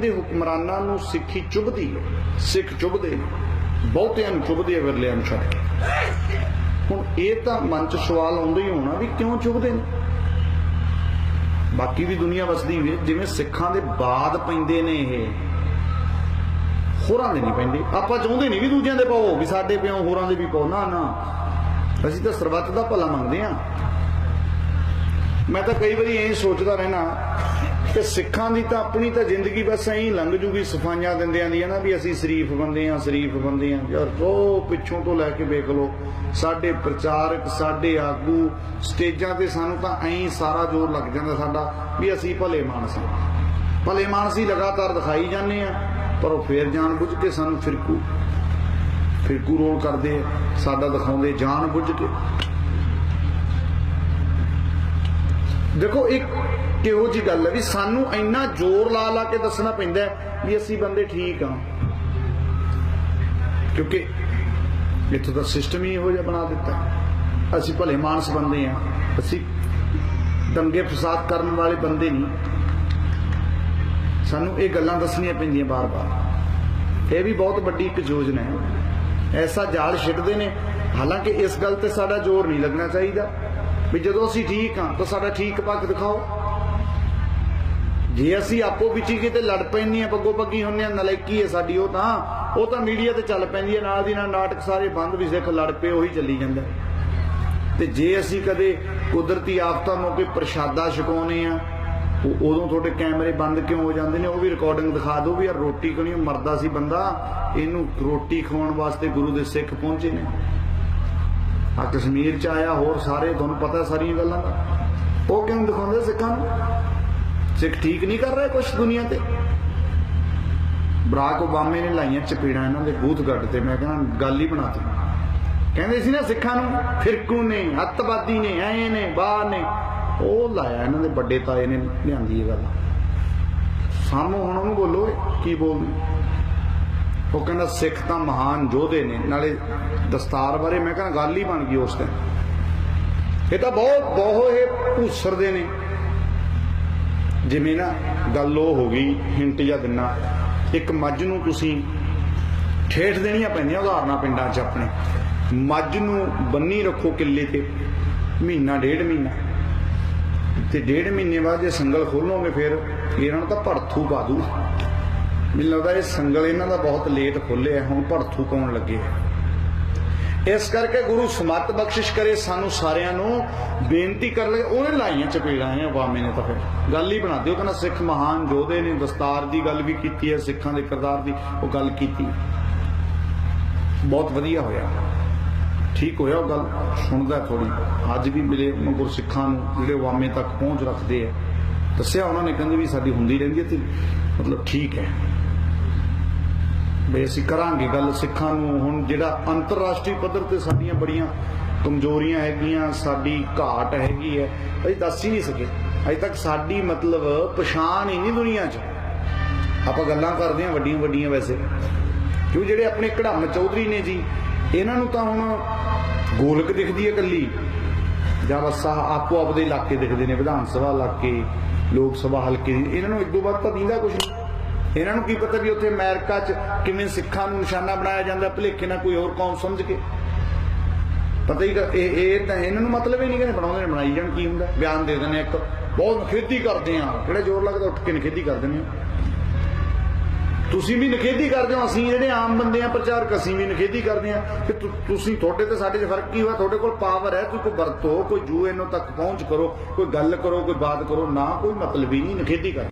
ਕਹਿੰਦੇ ਹੁਕਮਰਾਨਾਂ ਨੂੰ ਸਿੱਖੀ ਚੁਭਦੀ ਹੈ, ਸਿੱਖ ਚੁਭਦੇ ਨੇ, ਬਹੁਤਿਆਂ ਨੂੰ ਚੁਭਦੀ ਹੈ ਵਿਰਲਿਆਂ ਨੂੰ ਛੱਡ ਹੁਣ ਇਹ ਤਾਂ ਮਨ ਚ ਸਵਾਲ ਆਉਂਦਾ ਹੀ ਹੋਣਾ ਵੀ ਕਿਉਂ ਚੁਭਦੇ ਨੇ? ਬਾਕੀ ਵੀ ਦੁਨੀਆ ਵਸਦੀ ਵੀ ਜਿਵੇਂ ਸਿੱਖਾਂ ਦੇ ਬਾਦ ਪੈਂਦੇ ਨੇ ਇਹ। ਹੋਰਾਂ ਦੇ ਨਹੀਂ ਪੈਂਦੇ। ਆਪਾਂ ਚਾਹੁੰਦੇ ਨਹੀਂ ਵੀ ਦੂਜਿਆਂ ਦੇ ਪਾਓ, ਵੀ ਸਾਡੇ ਪਿਓ ਹੋਰਾਂ ਦੇ ਵੀ ਪਾਓ। ਨਾ ਨਾ। ਅਸੀਂ ਤਾਂ ਸਰਬੱਤ ਦਾ ਭਲਾ ਮੰਗਦੇ ਆ ਮੈਂ ਤਾਂ ਕਈ ਵਾਰੀ ਇਹ ਸੋਚਦਾ ਰਹਿਣਾ ਕਿ ਸਿੱਖਾਂ ਦੀ ਤਾਂ ਆਪਣੀ ਤਾਂ ਜ਼ਿੰਦਗੀ ਬਸ ਐਂ ਲੰਘ ਜੂਗੀ, ਸਫਾਈਆਂ ਦਿੰਦਿਆਂ ਦੀ ਨਾ ਵੀ ਅਸੀਂ ਸ਼ਰੀਫ ਬੰਦੇ ਆ, ਸ਼ਰੀਫ ਬੰਦੇ ਆ। ਯਾਰ ਉਹ ਪਿੱਛੋਂ ਤੋਂ ਲੈ ਕੇ ਵੇਖ ਲਓ, ਸਾਡੇ ਪ੍ਰਚਾਰਕ, ਸਾਡੇ ਆਗੂ, ਸਟੇਜਾਂ ਤੇ ਸਾਨੂੰ ਤਾਂ ਐਂ ਸਾਰਾ ਜ਼ੋਰ ਲੱਗ ਜਾਂਦਾ ਸਾਡਾ ਵੀ ਅਸੀਂ ਭਲੇ ਮਾਨਸ ਭਲੇ ਮਾਨਸ ਹੀ ਲਗਾਤਾਰ ਦਿਖਾਈ ਜਾਂਦੇ ਆ, ਪਰ ਉਹ ਫੇਰ ਜਾਣ ਬੁੱਝ ਕੇ ਸਾਨੂੰ ਫਿਰਕੂ। ਫਿਰਕੂ ਰੋਲ ਕਰਦੇ ਆ, ਸਾਡਾ ਦਿਖਾਉਂਦੇ ਜਾਣ ਬੁੱਝ ਕੇ। ਦੇਖੋ, ਇੱਕ ਕਿਹੋ ਜੀ ਗੱਲ ਹੈ ਵੀ ਸਾਨੂੰ ਇੰਨਾ ਜ਼ੋਰ ਲਾ ਲਾ ਕੇ ਦੱਸਣਾ ਪੈਂਦਾ ਵੀ ਅਸੀਂ ਬੰਦੇ ਠੀਕ ਆ ਕਿਉਂਕਿ ਇੱਥੋਂ ਦਾ ਸਿਸਟਮ ਹੀ ਇਹੋ ਜਿਹਾ ਬਣਾ ਦਿੱਤਾ। ਅਸੀਂ ਭਲੇ ਮਾਨਸ ਬੰਦੇ ਆ ਅਸੀਂ ਦੰਗੇ ਫਸਾਦ ਕਰਨ ਵਾਲੇ ਬੰਦੇ ਨਹੀਂ। ਸਾਨੂੰ ਇਹ ਗੱਲਾਂ ਦੱਸਣੀਆਂ ਪੈਂਦੀਆਂ ਬਾਰ-ਬਾਰ। ਇਹ ਵੀ ਬਹੁਤ ਵੱਡੀ ਇੱਕ ਯੋਜਨਾ ਹੈ। ਐਸਾ ਜਾਲ ਛਿੱਟਦੇ ਨੇ। ਹਾਲਾਂਕਿ ਇਸ ਗੱਲ ਤੇ ਸਾਡਾ ਜ਼ੋਰ ਨਹੀਂ ਲੱਗਣਾ ਚਾਹੀਦਾ। ਵੀ ਜਦੋਂ ਅਸੀਂ ਠੀਕ ਹਾਂ ਤਾਂ ਸਾਡਾ ਠੀਕ ਪੱਖ ਦਿਖਾਓ। ਜੇ ਅਸੀਂ ਆਪੋ ਵਿੱਚ ਹੀ ਕਿਤੇ ਲੜ ਪੈਂਦੇ ਆ ਪੱਗੋ ਪੱਗੀ ਹੁੰਨੇ ਆ ਨਲਾਇਕੀ ਹੈ ਸਾਡੀ ਉਹ ਤਾਂ ਉਹ ਤਾਂ ਮੀਡੀਆ ਤੇ ਚੱਲ ਪੈਂਦੀ ਹੈ, ਨਾਲ ਦੀ ਨਾਲ ਨਾਟਕ ਸਾਰੇ ਬੰਦ ਵੀ ਸਿੱਖ ਲੜ ਪਏ, ਉਹੀ ਚੱਲੀ ਜਾਂਦਾ। ਤੇ ਜੇ ਅਸੀਂ ਕਦੇ ਕੁਦਰਤੀ ਆਫਤਾਂ ਮੌਕੇ ਪ੍ਰਸ਼ਾਦਾ ਛਕਾਉਨੇ ਆ ਉਹ ਉਦੋਂ ਤੁਹਾਡੇ ਕੈਮਰੇ ਬੰਦ ਕਿਉਂ ਹੋ ਜਾਂਦੇ ਨੇ? ਉਹ ਵੀ ਰਿਕਾਰਡਿੰਗ ਦਿਖਾ ਦਿਓ ਵੀ ਯਾਰ ਰੋਟੀ ਕਿਉਂ ਨਹੀਂ ਮਰਦਾ ਸੀ ਬੰਦਾ, ਇਹਨੂੰ ਰੋਟੀ ਖਵਾਉਣ ਵਾਸਤੇ ਗੁਰੂ ਦੇ ਸਿੱਖ ਪਹੁੰਚੇ ਨੇ। ਆ ਕਸ਼ਮੀਰ ਚ ਆਇਆ ਹੋਰ ਸਾਰੇ, ਤੁਹਾਨੂੰ ਪਤਾ ਸਾਰੀਆਂ ਗੱਲਾਂ ਦਾ। ਉਹ ਕਿਉਂ ਦਿਖਾਉਂਦੇ ਸਿੱਖਾਂ ਨੂੰ? ਸਿੱਖ ਠੀਕ ਨਹੀਂ ਕਰ ਰਹੇ ਕੁਝ ਦੁਨੀਆ ਤੇ? ਬਰਾਕ ਓਬਾਮੇ ਨੇ ਲਾਈਆਂ ਚਪੇੜਾਂ ਇਹਨਾਂ ਦੇ ਬੂਥ ਗੱਡ ਤੇ, ਮੈਂ ਕਹਿੰਦਾ ਗੱਲ ਹੀ ਬਣਾਤੀ ਕਹਿੰਦੇ ਸੀ ਨਾ ਸਿੱਖਾਂ ਨੂੰ, ਫਿਰਕੂ ਨੇ ਹੱਤਵਾਦੀ ਨੇ, ਐ ਨੇ ਬਾਹਰ ਨੇ। ਉਹ ਲਾਇਆ ਇਹਨਾਂ ਦੇ ਵੱਡੇ ਤਾਏ ਨੇ ਲਿਆਂਦੀ ਇਹ ਗੱਲ। ਸਾਨੂੰ ਹੁਣ ਉਹਨੂੰ ਬੋਲੋ ਕੀ ਬੋਲਦੇ? ਉਹ ਕਹਿੰਦਾ ਸਿੱਖ ਤਾਂ ਮਹਾਨ ਯੋਧੇ ਨੇ, ਨਾਲੇ ਦਸਤਾਰ ਬਾਰੇ ਮੈਂ ਕਹਿੰਦਾ ਗੱਲ ਹੀ ਬਣ ਗਈ ਉਸ ਟਾਈਮ ਇਹ ਤਾਂ ਬਹੁਤ ਬਹੁਤ ਇਹ ਭੂਸਰਦੇ ਨੇ। ਜਿਵੇਂ ਨਾ ਗੱਲ ਉਹ ਹੋ ਗਈ ਹਿੰਟ ਜਾਂ ਦਿਨਾ। ਇੱਕ ਮੱਝ ਨੂੰ ਤੁਸੀਂ ਠੇਠ ਦੇਣੀਆਂ ਪੈਂਦੀਆਂ ਉਦਾਹਰਨਾਂ ਪਿੰਡਾਂ 'ਚ ਆਪਣੇ। ਮੱਝ ਨੂੰ ਬੰਨੀ ਰੱਖੋ ਕਿੱਲੇ ਤੇ, ਮਹੀਨਾ, ਡੇਢ ਮਹੀਨਾ। ਤੇ ਡੇਢ ਮਹੀਨੇ ਬਾਅਦ ਜੇ ਸੰਗਲ ਖੋਲੋਗੇ ਫਿਰ ਇਹਨਾਂ ਨੂੰ ਤਾਂ ਭੜਥੂ ਪਾ ਦੂ। ਮੈਨੂੰ ਲੱਗਦਾ ਇਹ ਸੰਗਲ ਇਹਨਾਂ ਦਾ ਬਹੁਤ ਲੇਟ ਖੋਲਿਆ ਹੁਣ ਭੜਥੂ ਪਾਉਣ ਲੱਗੇ ਆ। ਇਸ ਕਰਕੇ ਗੁਰੂ ਸਮਤ ਬਖਸ਼ਿਸ਼ ਕਰੇ ਸਾਨੂੰ ਸਾਰਿਆਂ ਨੂੰ, ਬੇਨਤੀ ਕਰ ਲਏ, ਉਹਨੇ ਲਾਈਆਂ ਚਪੇੜਾਂ ਆ ਵਾਮੇ ਨੇ ਤਾਂ ਫਿਰ ਗੱਲ ਹੀ ਬਣਾ ਦਿਓ, ਕਹਿੰਦਾ ਸਿੱਖ ਮਹਾਨ ਯੋਧੇ ਨੇ, ਦਸਤਾਰ ਦੀ ਗੱਲ ਵੀ ਕੀਤੀ ਹੈ, ਸਿੱਖਾਂ ਦੇ ਕਿਰਦਾਰ ਦੀ ਉਹ ਗੱਲ ਕੀਤੀ। ਬਹੁਤ ਵਧੀਆ ਹੋਇਆ। ਠੀਕ ਹੋਇਆ ਉਹ ਗੱਲ, ਸੁਣਦਾ ਥੋੜੀ ਅੱਜ ਵੀ ਮਿਲੇ ਉਹਨਾਂ ਗੁਰਸਿੱਖਾਂ ਨੂੰ, ਜਿਹੜੇ ਵਾਮੇ ਤੱਕ ਪਹੁੰਚ ਰੱਖਦੇ ਆ। ਦੱਸਿਆ ਉਹਨਾਂ ਨੇ, ਕਹਿੰਦੇ ਵੀ ਸਾਡੀ ਹੁੰਦੀ ਰਹਿੰਦੀ ਹੈ ਤੇ ਮਤਲਬ ਠੀਕ ਹੈ। ਵੀ ਅਸੀਂ ਕਰਾਂਗੇ ਗੱਲ ਸਿੱਖਾਂ ਨੂੰ। ਹੁਣ ਜਿਹੜਾ ਅੰਤਰਰਾਸ਼ਟਰੀ ਪੱਧਰ ਤੇ ਸਾਡੀਆਂ ਬੜੀਆਂ ਕਮਜ਼ੋਰੀਆਂ ਹੈਗੀਆਂ, ਸਾਡੀ ਘਾਟ ਹੈਗੀ ਹੈ, ਅਸੀਂ ਦੱਸ ਹੀ ਨਹੀਂ ਸਕੇ। ਅਜੇ ਤੱਕ ਸਾਡੀ ਮਤਲਬ ਪਛਾਣ ਹੀ ਨਹੀਂ ਦੁਨੀਆ 'ਚ। ਆਪਾਂ ਗੱਲਾਂ ਕਰਦੇ ਹਾਂ ਵੱਡੀਆਂ ਵੱਡੀਆਂ ਵੈਸੇ। ਕਿਉਂ ਜਿਹੜੇ ਆਪਣੇ ਕੜਮ ਚੌਧਰੀ ਨੇ ਜੀ, ਇਹਨਾਂ ਨੂੰ ਤਾਂ ਹੁਣ ਗੋਲਕ ਦਿਖਦੀ ਹੈ ਕੱਲੀ ਜਾਂ ਬਸ ਆਪੋ ਆਪਦੇ ਇਲਾਕੇ ਦਿਖਦੇ ਨੇ, ਵਿਧਾਨ ਸਭਾ ਇਲਾਕੇ, ਲੋਕ ਸਭਾ ਹਲਕੇ। ਇਹਨਾਂ ਨੂੰ ਇੱਕ ਦੋ ਵਾਰ ਤਾਂ ਦਿੰਦਾ ਕੁਝ ਨਹੀਂ। ਇਹਨਾਂ ਨੂੰ ਕੀ ਪਤਾ ਵੀ ਉੱਥੇ ਅਮਰੀਕਾ 'ਚ ਕਿਵੇਂ ਸਿੱਖਾਂ ਨੂੰ ਨਿਸ਼ਾਨਾ ਬਣਾਇਆ ਜਾਂਦਾ, ਭਲੇਖੇ ਨਾਲ ਕੋਈ ਹੋਰ ਕੌਮ ਸਮਝ ਕੇ? ਪਤਾ ਹੀ ਇਹ ਇਹ ਤਾਂ ਇਹਨਾਂ ਨੂੰ ਮਤਲਬ ਹੀ ਨਹੀਂ ਕਿ ਬਣਾਉਂਦੇ ਨੇ, ਬਣਾਈ ਜਾਣ ਕੀ ਹੁੰਦਾ? ਬਿਆਨ ਦੇ ਦਿੰਦੇ ਇੱਕ। ਬਹੁਤ ਨਖੇਦੀ ਕਰਦੇ ਆ। ਕਿਹੜਾ ਜ਼ੋਰ ਲੱਗਦਾ? ਉੱਠ ਕੇ ਨਖੇਦੀ ਕਰ ਦਿੰਦੇ ਆ। ਤੁਸੀਂ ਵੀ ਨਖੇਦੀ ਕਰਦੇ ਹੋ, ਅਸੀਂ ਜਿਹੜੇ ਆਮ ਬੰਦੇ ਆ, ਪ੍ਰਚਾਰਕ, ਅਸੀਂ ਵੀ ਨਖੇਦੀ ਕਰਦੇ ਆ ਕਿ ਤੁਸੀਂ, ਤੁਹਾਡੇ ਤੇ ਸਾਡੇ 'ਚ ਫ਼ਰਕ ਕੀ ਹੋਇਆ? ਤੁਹਾਡੇ ਕੋਲ ਪਾਵਰ ਹੈ ਤੁਸੀਂ ਕੋਈ ਵਰਤੋ, ਕੋਈ ਜੂ ਇਹਨੂੰ ਤੱਕ ਪਹੁੰਚ ਕਰੋ, ਕੋਈ ਗੱਲ ਕਰੋ, ਕੋਈ ਬਾਤ ਕਰੋ, ਨਾ ਕੋਈ ਮਤਲਬ ਹੀ ਨਹੀਂ ਨਖੇਦੀ ਕਰ